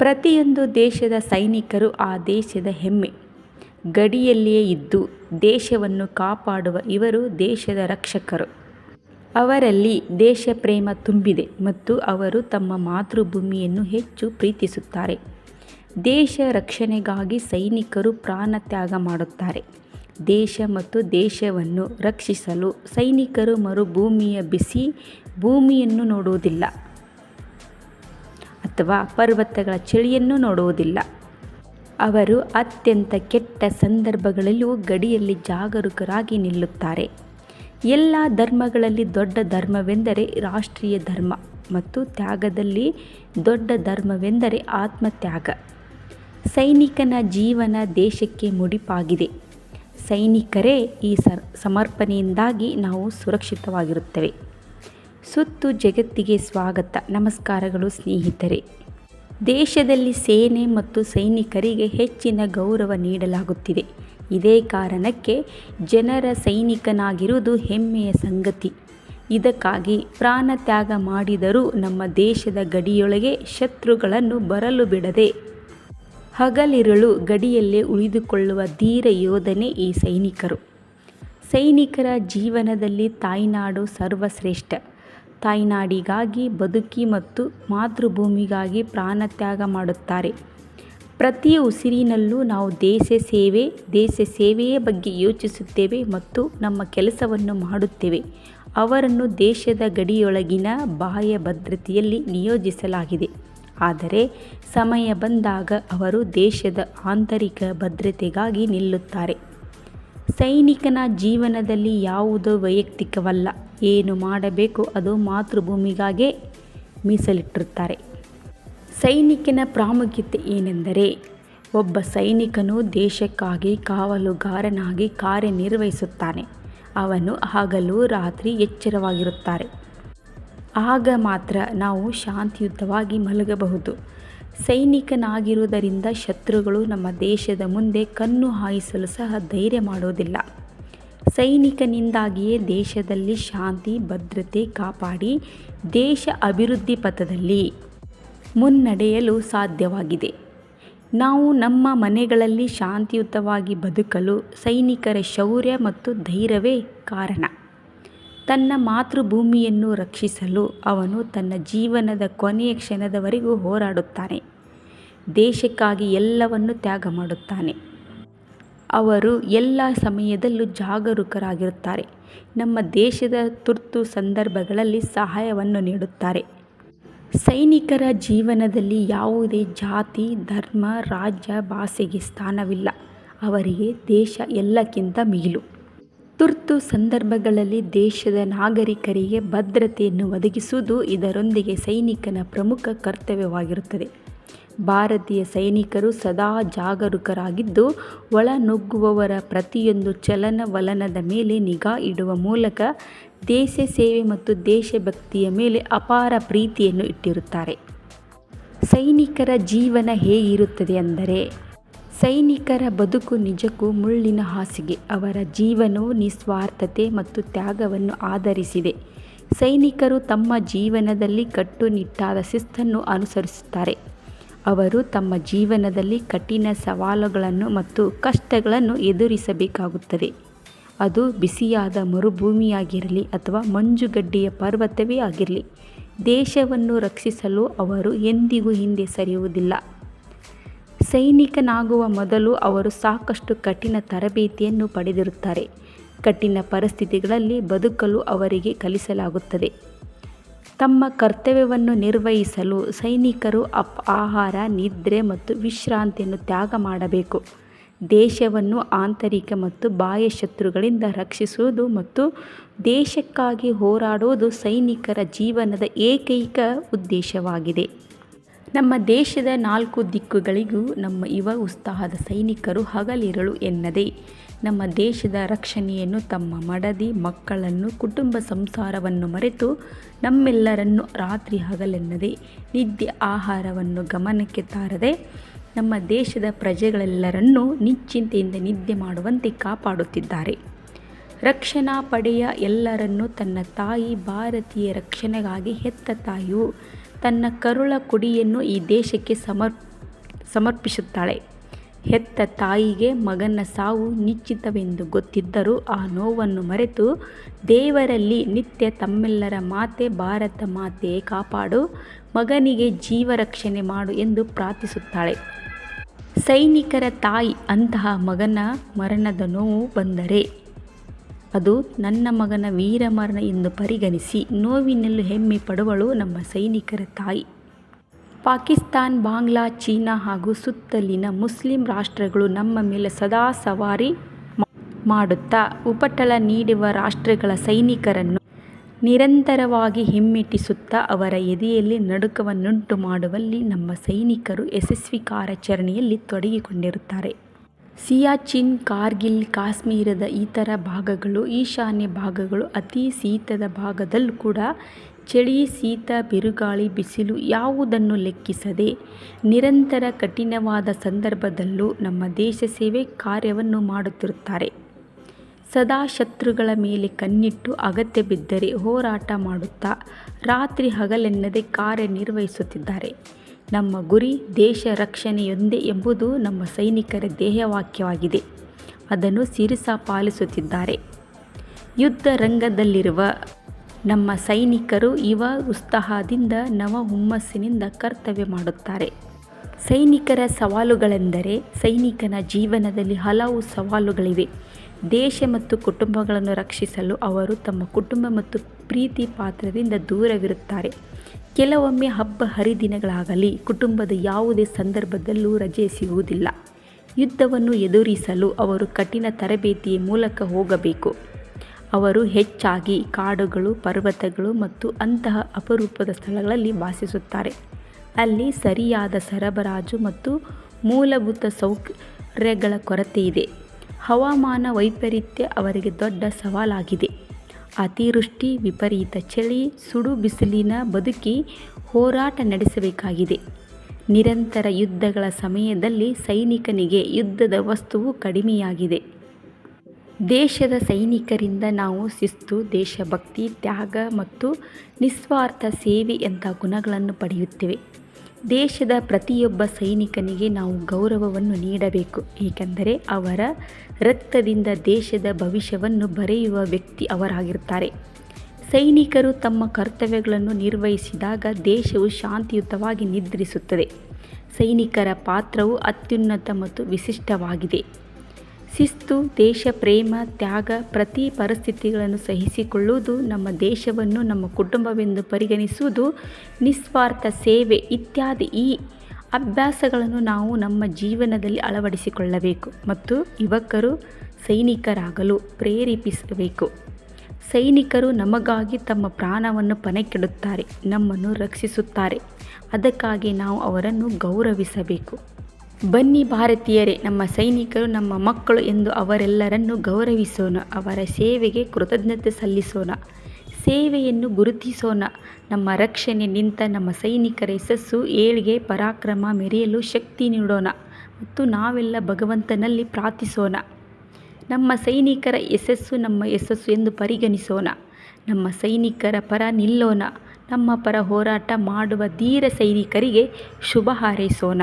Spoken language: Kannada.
ಪ್ರತಿಯೊಂದು ದೇಶದ ಸೈನಿಕರು ಆ ದೇಶದ ಹೆಮ್ಮೆ. ಗಡಿಯಲ್ಲಿಯೇ ಇದ್ದು ದೇಶವನ್ನು ಕಾಪಾಡುವ ಇವರು ದೇಶದ ರಕ್ಷಕರು. ಅವರಲ್ಲಿ ದೇಶ ಪ್ರೇಮ ತುಂಬಿದೆ ಮತ್ತು ಅವರು ತಮ್ಮ ಮಾತೃಭೂಮಿಯನ್ನು ಹೆಚ್ಚು ಪ್ರೀತಿಸುತ್ತಾರೆ. ದೇಶ ರಕ್ಷಣೆಗಾಗಿ ಸೈನಿಕರು ಪ್ರಾಣತ್ಯಾಗ ಮಾಡುತ್ತಾರೆ. ದೇಶ ಮತ್ತು ದೇಶವನ್ನು ರಕ್ಷಿಸಲು ಸೈನಿಕರು ಮರುಭೂಮಿಯ ಬಿಸಿ ಭೂಮಿಯನ್ನು ನೋಡುವುದಿಲ್ಲ ಅಥವಾ ಪರ್ವತಗಳ ಚಳಿಯನ್ನು ನೋಡುವುದಿಲ್ಲ. ಅವರು ಅತ್ಯಂತ ಕೆಟ್ಟ ಸಂದರ್ಭಗಳಲ್ಲೂ ಗಡಿಯಲ್ಲಿ ಜಾಗರೂಕರಾಗಿ ನಿಲ್ಲುತ್ತಾರೆ. ಎಲ್ಲ ಧರ್ಮಗಳಲ್ಲಿ ದೊಡ್ಡ ಧರ್ಮವೆಂದರೆ ರಾಷ್ಟ್ರೀಯ ಧರ್ಮ ಮತ್ತು ತ್ಯಾಗದಲ್ಲಿ ದೊಡ್ಡ ಧರ್ಮವೆಂದರೆ ಆತ್ಮತ್ಯಾಗ. ಸೈನಿಕನ ಜೀವನ ದೇಶಕ್ಕೆ ಮುಡಿಪಾಗಿದೆ. ಸೈನಿಕರೇ ಈ ಸಮರ್ಪಣೆಯಿಂದಾಗಿ ನಾವು ಸುರಕ್ಷಿತವಾಗಿರುತ್ತೇವೆ. ಸುತ್ತು ಜಗತ್ತಿಗೆ ಸ್ವಾಗತ ನಮಸ್ಕಾರಗಳು ಸ್ನೇಹಿತರೆ. ದೇಶದಲ್ಲಿ ಸೇನೆ ಮತ್ತು ಸೈನಿಕರಿಗೆ ಹೆಚ್ಚಿನ ಗೌರವ ನೀಡಲಾಗುತ್ತಿದೆ. ಇದೇ ಕಾರಣಕ್ಕೆ ಜನರ ಸೈನಿಕನಾಗಿರುವುದು ಹೆಮ್ಮೆಯ ಸಂಗತಿ. ಇದಕ್ಕಾಗಿ ಪ್ರಾಣತ್ಯಾಗ ಮಾಡಿದರೂ ನಮ್ಮ ದೇಶದ ಗಡಿಯೊಳಗೆ ಶತ್ರುಗಳನ್ನು ಬರಲು ಬಿಡದೆ ಹಗಲಿರುಳು ಗಡಿಯಲ್ಲೇ ಉಳಿದುಕೊಳ್ಳುವ ಧೀರ ಯೋಧನೆ ಈ ಸೈನಿಕರು. ಸೈನಿಕರ ಜೀವನದಲ್ಲಿ ತಾಯ್ನಾಡು ಸರ್ವಶ್ರೇಷ್ಠ. ತಾಯ್ನಾಡಿಗಾಗಿ ಬದುಕಿ ಮತ್ತು ಮಾತೃಭೂಮಿಗಾಗಿ ಪ್ರಾಣತ್ಯಾಗ ಮಾಡುತ್ತಾರೆ. ಪ್ರತಿ ಉಸಿರಿನಲ್ಲೂ ನಾವು ದೇಶ ಸೇವೆ, ದೇಶ ಸೇವೆಯ ಬಗ್ಗೆ ಯೋಚಿಸುತ್ತೇವೆ ಮತ್ತು ನಮ್ಮ ಕೆಲಸವನ್ನು ಮಾಡುತ್ತೇವೆ. ಅವರನ್ನು ದೇಶದ ಗಡಿಯೊಳಗಿನ ಬಾಹ್ಯ ಭದ್ರತೆಯಲ್ಲಿ ನಿಯೋಜಿಸಲಾಗಿದೆ ಆದರೆ ಸಮಯ ಬಂದಾಗ ಅವರು ದೇಶದ ಆಂತರಿಕ ಭದ್ರತೆಗಾಗಿ ನಿಲ್ಲುತ್ತಾರೆ. ಸೈನಿಕನ ಜೀವನದಲ್ಲಿ ಯಾವುದೋ ವೈಯಕ್ತಿಕವಲ್ಲ. ಏನು ಮಾಡಬೇಕು ಅದು ಮಾತೃಭೂಮಿಗಾಗೇ ಮೀಸಲಿಟ್ಟಿರುತ್ತಾರೆ. ಸೈನಿಕನ ಪ್ರಾಮುಖ್ಯತೆ ಏನೆಂದರೆ, ಒಬ್ಬ ಸೈನಿಕನು ದೇಶಕ್ಕಾಗಿ ಕಾವಲುಗಾರನಾಗಿ ಕಾರ್ಯನಿರ್ವಹಿಸುತ್ತಾನೆ. ಅವನು ಹಗಲು ರಾತ್ರಿ ಎಚ್ಚರವಾಗಿರುತ್ತಾರೆ. ಆಗ ಮಾತ್ರ ನಾವು ಶಾಂತಿಯುತವಾಗಿ ಮಲಗಬಹುದು. ಸೈನಿಕನಾಗಿರುವುದರಿಂದ ಶತ್ರುಗಳು ನಮ್ಮ ದೇಶದ ಮುಂದೆ ಕಣ್ಣು ಹಾಯಿಸಲು ಸಹ ಧೈರ್ಯ ಮಾಡುವುದಿಲ್ಲ. ಸೈನಿಕನಿಂದಾಗಿಯೇ ದೇಶದಲ್ಲಿ ಶಾಂತಿ, ಭದ್ರತೆ ಕಾಪಾಡಿ ದೇಶ ಅಭಿವೃದ್ಧಿ ಪಥದಲ್ಲಿ ಮುನ್ನಡೆಯಲು ಸಾಧ್ಯವಾಗಿದೆ. ನಾವು ನಮ್ಮ ಮನೆಗಳಲ್ಲಿ ಶಾಂತಿಯುತವಾಗಿ ಬದುಕಲು ಸೈನಿಕರ ಶೌರ್ಯ ಮತ್ತು ಧೈರ್ಯವೇ ಕಾರಣ. ತನ್ನ ಮಾತೃಭೂಮಿಯನ್ನು ರಕ್ಷಿಸಲು ಅವನು ತನ್ನ ಜೀವನದ ಕೊನೆಯ ಕ್ಷಣದವರೆಗೂ ಹೋರಾಡುತ್ತಾನೆ. ದೇಶಕ್ಕಾಗಿ ಎಲ್ಲವನ್ನು ತ್ಯಾಗ ಮಾಡುತ್ತಾನೆ. ಅವರು ಎಲ್ಲ ಸಮಯದಲ್ಲೂ ಜಾಗರೂಕರಾಗಿರುತ್ತಾರೆ. ನಮ್ಮ ದೇಶದ ತುರ್ತು ಸಂದರ್ಭಗಳಲ್ಲಿ ಸಹಾಯವನ್ನು ನೀಡುತ್ತಾರೆ. ಸೈನಿಕರ ಜೀವನದಲ್ಲಿ ಯಾವುದೇ ಜಾತಿ, ಧರ್ಮ, ರಾಜ್ಯ, ಭಾಷೆಗೆ ಸ್ಥಾನವಿಲ್ಲ. ಅವರಿಗೆ ದೇಶ ಎಲ್ಲಕ್ಕಿಂತ ಮಿಗಿಲು. ತುರ್ತು ಸಂದರ್ಭಗಳಲ್ಲಿ ದೇಶದ ನಾಗರಿಕರಿಗೆ ಭದ್ರತೆಯನ್ನು ಒದಗಿಸುವುದು ಇದರೊಂದಿಗೆ ಸೈನಿಕನ ಪ್ರಮುಖ ಕರ್ತವ್ಯವಾಗಿರುತ್ತದೆ. ಭಾರತೀಯ ಸೈನಿಕರು ಸದಾ ಜಾಗರೂಕರಾಗಿದ್ದು ಒಳನುಗ್ಗುವವರ ಪ್ರತಿಯೊಂದು ಚಲನವಲನದ ಮೇಲೆ ನಿಗಾ ಇಡುವ ಮೂಲಕ ದೇಶ ಸೇವೆ ಮತ್ತು ದೇಶಭಕ್ತಿಯ ಮೇಲೆ ಅಪಾರ ಪ್ರೀತಿಯನ್ನು ಇಟ್ಟಿರುತ್ತಾರೆ. ಸೈನಿಕರ ಜೀವನ ಹೇಗಿರುತ್ತದೆ ಅಂದರೆ, ಸೈನಿಕರ ಬದುಕು ನಿಜಕ್ಕೂ ಮುಳ್ಳಿನ ಹಾಸಿಗೆ. ಅವರ ಜೀವನವು ನಿಸ್ವಾರ್ಥತೆ ಮತ್ತು ತ್ಯಾಗವನ್ನು ಆಧರಿಸಿದೆ. ಸೈನಿಕರು ತಮ್ಮ ಜೀವನದಲ್ಲಿ ಕಟ್ಟುನಿಟ್ಟಾದ ಶಿಸ್ತನ್ನು ಅನುಸರಿಸುತ್ತಾರೆ. ಅವರು ತಮ್ಮ ಜೀವನದಲ್ಲಿ ಕಠಿಣ ಸವಾಲುಗಳನ್ನು ಮತ್ತು ಕಷ್ಟಗಳನ್ನು ಎದುರಿಸಬೇಕಾಗುತ್ತದೆ. ಅದು ಬಿಸಿಯಾದ ಮರುಭೂಮಿಯಾಗಿರಲಿ ಅಥವಾ ಮಂಜುಗಡ್ಡೆಯ ಪರ್ವತವೇ ಆಗಿರಲಿ. ದೇಶವನ್ನು ರಕ್ಷಿಸಲು ಅವರು ಎಂದಿಗೂ ಹಿಂದೆ ಸರಿಯುವುದಿಲ್ಲ. ಸೈನಿಕನಾಗುವ ಮೊದಲು ಅವರು ಸಾಕಷ್ಟು ಕಠಿಣ ತರಬೇತಿಯನ್ನು ಪಡೆದಿರುತ್ತಾರೆ. ಕಠಿಣ ಪರಿಸ್ಥಿತಿಗಳಲ್ಲಿ ಬದುಕಲು ಅವರಿಗೆ ಕಲಿಸಲಾಗುತ್ತದೆ. ತಮ್ಮ ಕರ್ತವ್ಯವನ್ನು ನಿರ್ವಹಿಸಲು ಸೈನಿಕರು ಅಪ್ ಆಹಾರ, ನಿದ್ರೆ ಮತ್ತು ವಿಶ್ರಾಂತಿಯನ್ನು ತ್ಯಾಗ ಮಾಡಬೇಕು. ದೇಶವನ್ನು ಆಂತರಿಕ ಮತ್ತು ಬಾಹ್ಯ ಶತ್ರುಗಳಿಂದ ರಕ್ಷಿಸುವುದು ಮತ್ತು ದೇಶಕ್ಕಾಗಿ ಹೋರಾಡುವುದು ಸೈನಿಕರ ಜೀವನದ ಏಕೈಕ ಉದ್ದೇಶವಾಗಿದೆ. ನಮ್ಮ ದೇಶದ ನಾಲ್ಕು ದಿಕ್ಕುಗಳಿಗೂ ನಮ್ಮ ಯುವ ಉತ್ಸಾಹದ ಸೈನಿಕರು ಹಗಲಿರಳು ಎನ್ನದೆ, ನಮ್ಮ ದೇಶದ ರಕ್ಷಣೆಯನ್ನು ತಮ್ಮ ಮಡದಿ ಮಕ್ಕಳನ್ನು ಕುಟುಂಬ ಸಂಸಾರವನ್ನು ಮರೆತು ನಮ್ಮೆಲ್ಲರನ್ನು ರಾತ್ರಿ ಹಗಲೆನ್ನದೆ ನಿದ್ದೆ ಆಹಾರವನ್ನು ಗಮನಕ್ಕೆ ತಾರದೆ, ನಮ್ಮ ದೇಶದ ಪ್ರಜೆಗಳೆಲ್ಲರನ್ನೂ ನಿಶ್ಚಿಂತೆಯಿಂದ ನಿದ್ದೆ ಮಾಡುವಂತೆ ಕಾಪಾಡುತ್ತಿದ್ದಾರೆ. ರಕ್ಷಣಾ ಪಡೆಯ ಎಲ್ಲರನ್ನೂ ತನ್ನ ತಾಯಿ ಭಾರತೀಯ ರಕ್ಷಣೆಗಾಗಿ ಹೆತ್ತ ತಾಯಿಯು ತನ್ನ ಕರುಳ ಕುಡಿಯನ್ನು ಈ ದೇಶಕ್ಕೆ ಸಮರ್ಪಿಸುತ್ತಾಳೆ. ಹೆತ್ತ ತಾಯಿಗೆ ಮಗನ ಸಾವು ನಿಶ್ಚಿತವೆಂದು ಗೊತ್ತಿದ್ದರೂ ಆ ನೋವನ್ನು ಮರೆತು ದೇವರಲ್ಲಿ ನಿತ್ಯ ತಮ್ಮೆಲ್ಲರ ಮಾತೆ ಭಾರತ ಮಾತೆ ಕಾಪಾಡು, ಮಗನಿಗೆ ಜೀವ ರಕ್ಷಣೆ ಮಾಡು ಎಂದು ಪ್ರಾರ್ಥಿಸುತ್ತಾಳೆ. ಸೈನಿಕರ ತಾಯಿ ಅಂತಹ ಮಗನ ಮರಣದ ನೋವು ಬಂದರೆ ಅದು ನನ್ನ ಮಗನ ವೀರಮರಣ ಎಂದು ಪರಿಗಣಿಸಿ ನೋವಿನಲ್ಲೂ ಹೆಮ್ಮೆ ಪಡುವಳು ನಮ್ಮ ಸೈನಿಕರ ತಾಯಿ. ಪಾಕಿಸ್ತಾನ್, ಬಾಂಗ್ಲಾ, ಚೀನಾ ಹಾಗೂ ಸುತ್ತಲಿನ ಮುಸ್ಲಿಂ ರಾಷ್ಟ್ರಗಳು ನಮ್ಮ ಮೇಲೆ ಸದಾ ಸವಾರಿ ಮಾಡುತ್ತಾ ಉಪಟಳ ನೀಡುವ ರಾಷ್ಟ್ರಗಳ ಸೈನಿಕರನ್ನು ನಿರಂತರವಾಗಿ ಹಿಮ್ಮೆಟ್ಟಿಸುತ್ತಾ ಅವರ ಎದೆಯಲ್ಲಿ ನಡುಕವನ್ನುಂಟು ಮಾಡುವಲ್ಲಿ ನಮ್ಮ ಸೈನಿಕರು ಯಶಸ್ವಿ ಕಾರ್ಯಾಚರಣೆಯಲ್ಲಿ ತೊಡಗಿಕೊಂಡಿರುತ್ತಾರೆ. ಸಿಯಾಚಿನ್, ಕಾರ್ಗಿಲ್, ಕಾಶ್ಮೀರದ ಇತರ ಭಾಗಗಳು, ಈಶಾನ್ಯ ಭಾಗಗಳು ಅತಿ ಶೀತದ ಭಾಗದಲ್ಲೂ ಕೂಡ ಚಳಿ, ಶೀತ, ಬಿರುಗಾಳಿ, ಬಿಸಿಲು ಯಾವುದನ್ನು ಲೆಕ್ಕಿಸದೆ ನಿರಂತರ ಕಠಿಣವಾದ ಸಂದರ್ಭದಲ್ಲೂ ನಮ್ಮ ದೇಶ ಸೇವೆ ಕಾರ್ಯವನ್ನು ಮಾಡುತ್ತಿರುತ್ತಾರೆ. ಸದಾ ಶತ್ರುಗಳ ಮೇಲೆ ಕಣ್ಣಿಟ್ಟು ಅಗತ್ಯ ಬಿದ್ದರೆ ಹೋರಾಟ ಮಾಡುತ್ತಾ ರಾತ್ರಿ ಹಗಲೆನ್ನದೆ ಕಾರ್ಯನಿರ್ವಹಿಸುತ್ತಿದ್ದಾರೆ. ನಮ್ಮ ಗುರಿ ದೇಶ ರಕ್ಷಣೆಯೊಂದೇ ಎಂಬುದು ನಮ್ಮ ಸೈನಿಕರ ಧ್ಯೇಯವಾಕ್ಯವಾಗಿದೆ ಅದನ್ನು ಸಿರಿಸ ಪಾಲಿಸುತ್ತಿದ್ದಾರೆ. ಯುದ್ಧ ರಂಗದಲ್ಲಿರುವ ನಮ್ಮ ಸೈನಿಕರು ಯುವ ಉತ್ಸಾಹದಿಂದ ನವ ಹುಮ್ಮಸ್ಸಿನಿಂದ ಕರ್ತವ್ಯ ಮಾಡುತ್ತಾರೆ. ಸೈನಿಕರ ಸವಾಲುಗಳೆಂದರೆ ಸೈನಿಕನ ಜೀವನದಲ್ಲಿ ಹಲವು ಸವಾಲುಗಳಿವೆ. ದೇಶ ಮತ್ತು ಕುಟುಂಬಗಳನ್ನು ರಕ್ಷಿಸಲು ಅವರು ತಮ್ಮ ಕುಟುಂಬ ಮತ್ತು ಪ್ರೀತಿ ಪಾತ್ರದಿಂದ ದೂರವಿರುತ್ತಾರೆ. ಕೆಲವೊಮ್ಮೆ ಹಬ್ಬ ಹರಿದಿನಗಳಾಗಲಿ, ಕುಟುಂಬದ ಯಾವುದೇ ಸಂದರ್ಭದಲ್ಲೂ ರಜೆ ಸಿಗುವುದಿಲ್ಲ. ಯುದ್ಧವನ್ನು ಎದುರಿಸಲು ಅವರು ಕಠಿಣ ತರಬೇತಿಯ ಮೂಲಕ ಹೋಗಬೇಕು. ಅವರು ಹೆಚ್ಚಾಗಿ ಕಾಡುಗಳು, ಪರ್ವತಗಳು ಮತ್ತು ಅಂತಹ ಅಪರೂಪದ ಸ್ಥಳಗಳಲ್ಲಿ ವಾಸಿಸುತ್ತಾರೆ. ಅಲ್ಲಿ ಸರಿಯಾದ ಸರಬರಾಜು ಮತ್ತು ಮೂಲಭೂತ ಸೌಕರ್ಯಗಳ ಕೊರತೆಯಿದೆ. ಹವಾಮಾನ ವೈಪರೀತ್ಯ ಅವರಿಗೆ ದೊಡ್ಡ ಸವಾಲಾಗಿದೆ. ಅತಿವೃಷ್ಟಿ, ವಿಪರೀತ ಚಳಿ, ಸುಡು ಬಿಸಿಲಿನ ಬದುಕಿ ಹೋರಾಟ ನಡೆಸಬೇಕಾಗಿದೆ. ನಿರಂತರ ಯುದ್ಧಗಳ ಸಮಯದಲ್ಲಿ ಸೈನಿಕನಿಗೆ ಯುದ್ಧದ ವಸ್ತುವು ಕಡಿಮೆಯಾಗಿದೆ. ದೇಶದ ಸೈನಿಕರಿಂದ ನಾವು ಶಿಸ್ತು, ದೇಶಭಕ್ತಿ, ತ್ಯಾಗ ಮತ್ತು ನಿಸ್ವಾರ್ಥ ಸೇವೆಯಂಥ ಗುಣಗಳನ್ನು ಪಡೆಯುತ್ತೇವೆ. ದೇಶದ ಪ್ರತಿಯೊಬ್ಬ ಸೈನಿಕನಿಗೆ ನಾವು ಗೌರವವನ್ನು ನೀಡಬೇಕು. ಏಕೆಂದರೆ ಅವರ ರಕ್ತದಿಂದ ದೇಶದ ಭವಿಷ್ಯವನ್ನು ಬರೆಯುವ ವ್ಯಕ್ತಿ ಅವರಾಗಿರ್ತಾರೆ ಸೈನಿಕರು ತಮ್ಮ ಕರ್ತವ್ಯಗಳನ್ನು ನಿರ್ವಹಿಸಿದಾಗ ದೇಶವು ಶಾಂತಿಯುತವಾಗಿ ನಿದ್ರಿಸುತ್ತದೆ. ಸೈನಿಕರ ಪಾತ್ರವು ಅತ್ಯುನ್ನತ ಮತ್ತು ವಿಶಿಷ್ಟವಾಗಿದೆ. ಶಿಸ್ತು, ದೇಶ, ಪ್ರೇಮ, ತ್ಯಾಗ ಪ್ರತಿ ಪರಿಸ್ಥಿತಿಗಳನ್ನು ಸಹಿಸಿಕೊಳ್ಳುವುದು ನಮ್ಮ ದೇಶವನ್ನು, ನಮ್ಮ ಕುಟುಂಬವೆಂದು ಪರಿಗಣಿಸುವುದು ನಿಸ್ವಾರ್ಥ ಸೇವೆ ಇತ್ಯಾದಿ ಈ ಅಭ್ಯಾಸಗಳನ್ನು ನಾವು ನಮ್ಮ ಜೀವನದಲ್ಲಿ ಅಳವಡಿಸಿಕೊಳ್ಳಬೇಕು ಮತ್ತು ಯುವಕರು ಸೈನಿಕರಾಗಲು ಪ್ರೇರೇಪಿಸಬೇಕು. ಸೈನಿಕರು ನಮಗಾಗಿ ತಮ್ಮ ಪ್ರಾಣವನ್ನು ಪಣಕ್ಕಿಡುತ್ತಾರೆ ನಮ್ಮನ್ನು ರಕ್ಷಿಸುತ್ತಾರೆ. ಅದಕ್ಕಾಗಿ ನಾವು ಅವರನ್ನು ಗೌರವಿಸಬೇಕು. ಬನ್ನಿ ಭಾರತೀಯರೇ, ನಮ್ಮ ಸೈನಿಕರು, ನಮ್ಮ ಮಕ್ಕಳು ಎಂದು ಅವರೆಲ್ಲರನ್ನು ಗೌರವಿಸೋಣ, ಅವರ ಸೇವೆಗೆ ಕೃತಜ್ಞತೆ ಸಲ್ಲಿಸೋಣ, ಸೇವೆಯನ್ನು ಗುರುತಿಸೋಣ. ನಮ್ಮ ರಕ್ಷಣೆ ನಿಂತ ನಮ್ಮ ಸೈನಿಕರ ಯಶಸ್ಸು ಏಳಿಗೆ ಪರಾಕ್ರಮ ಮೆರೆಯಲು ಶಕ್ತಿ ನೀಡೋಣ ಮತ್ತು ನಾವೆಲ್ಲ ಭಗವಂತನಲ್ಲಿ ಪ್ರಾರ್ಥಿಸೋಣ. ನಮ್ಮ ಸೈನಿಕರ ಯಶಸ್ಸು ನಮ್ಮ ಯಶಸ್ಸು ಎಂದು ಪರಿಗಣಿಸೋಣ. ನಮ್ಮ ಸೈನಿಕರ ಪರ ನಿಲ್ಲೋಣ. ನಮ್ಮ ಪರ ಹೋರಾಟ ಮಾಡುವ ಧೀರ ಸೈನಿಕರಿಗೆ ಶುಭ ಹಾರೈಸೋಣ.